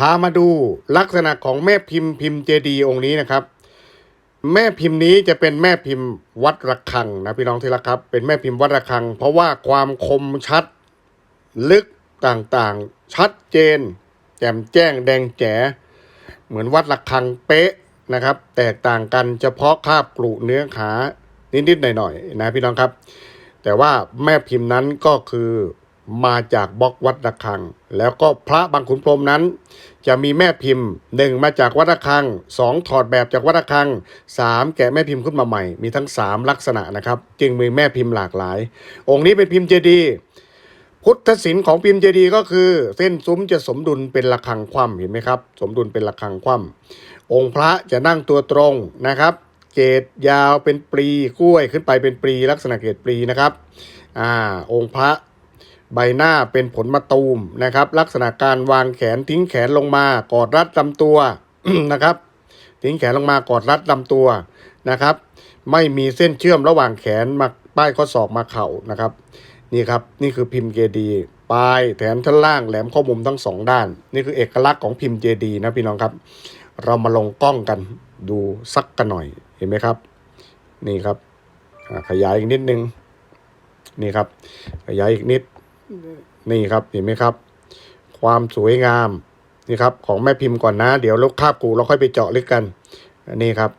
พามาดูลักษณะของแม่พิมพ์พิมพ์เจดีองค์นี้นะครับ แม่พิมพ์นี้จะเป็นแม่พิมพ์วัดระฆังนะพี่น้องที่รักครับ เป็นแม่พิมพ์วัดระฆัง เพราะว่าความคมชัด ลึกต่างๆ ชัดเจน แจ่มแจ้งแดงแจ๋เหมือนวัดระฆังเป๊ะนะครับ แตกต่างกันเฉพาะคาบกรุเนื้อขานิดๆหน่อยๆนะพี่น้องครับ แต่ว่าแม่พิมพ์นั้นก็คือ มาจากบล็อกวัดระฆัง แล้วก็พระบางขุนพรมนั้น จะมีแม่พิมพ์หนึ่งมาจากวัดระฆังสองถอดแบบจากวัดระฆังสามแกะแม่พิมพ์ขึ้นมาใหม่ มีทั้งสามลักษณะนะครับ จึงมีแม่พิมพ์หลากหลาย องค์นี้เป็นพิมพ์เจดีย์พุทธศิลป์ของพิมพ์เจดีย์ก็คือ เส้นซุ้มจะสมดุลเป็นระฆังคว่ำเห็นไหมครับ สมดุลเป็นระฆังคว่ำองค์พระจะนั่งตัวตรงนะครับ เกตยาวเป็นปลีกล้วยขึ้นไปเป็นปลีลักษณะเกตปลีนะครับอ่าองค์พระ ใบหน้าเป็นผลมะตูมนะครับ ลักษณะการวางแขนทิ้งแขนลงมากอดรัดลำตัวนะครับ ทิ้งแขนลงมากอดรัดลำตัวนะครับ ไม่มีเส้นเชื่อมระหว่างแขนมาป้ายข้อศอกมาเข่านะครับ นี่ครับนี่คือพิมพ์เจดีปลายแถมท่านล่างแหลมข้อมุมทั้งสองด้าน นี่คือเอกลักษณ์ของพิมพ์เจดีนะพี่น้องครับ เรามาลงกล้องกันดูสักกันหน่อยเห็นไหมครับ นี่ครับขยายอีกนิดนึงนี่ครับ ขยายอีกนิด นี่ครับเห็นไหมครับ ความสวยงามนี่ครับ ของแม่พิมพ์ก่อนนะ เดี๋ยวลูกคาบกูเราค่อยไปเจาะลึกกันนี่ครับ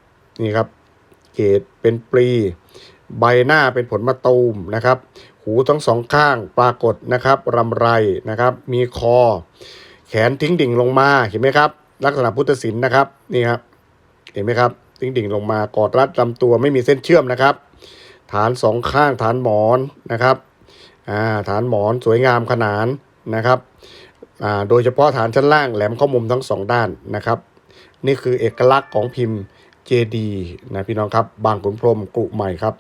นี่ครับ เกรดเป็นปลีใบหน้าเป็นผลมะตูมนะครับ หูทั้งสองข้างปรากฏนะครับรำไรนะครับ มีคอ แขนทิ้งดิ่งลงมาเห็นไหมครับ ลักษณะพุทธศิลป์นะครับนี่ครับเห็นไหมครับ ทิ้งดิ่งลงมากอดรัดลำตัวไม่มีเส้นเชื่อมนะครับ ฐานสองข้างฐานหมอนนะครับ ฐานหมอนสวยงามขนานนะครับโดยเฉพาะฐานชั้นล่างแหลมข้อมุมทั้งสองด้านนะครับ นี่คือเอกลักษณ์ของพิมพ์เจดีนะพี่น้องครับบางขุนพรมกรุใหม่ครับ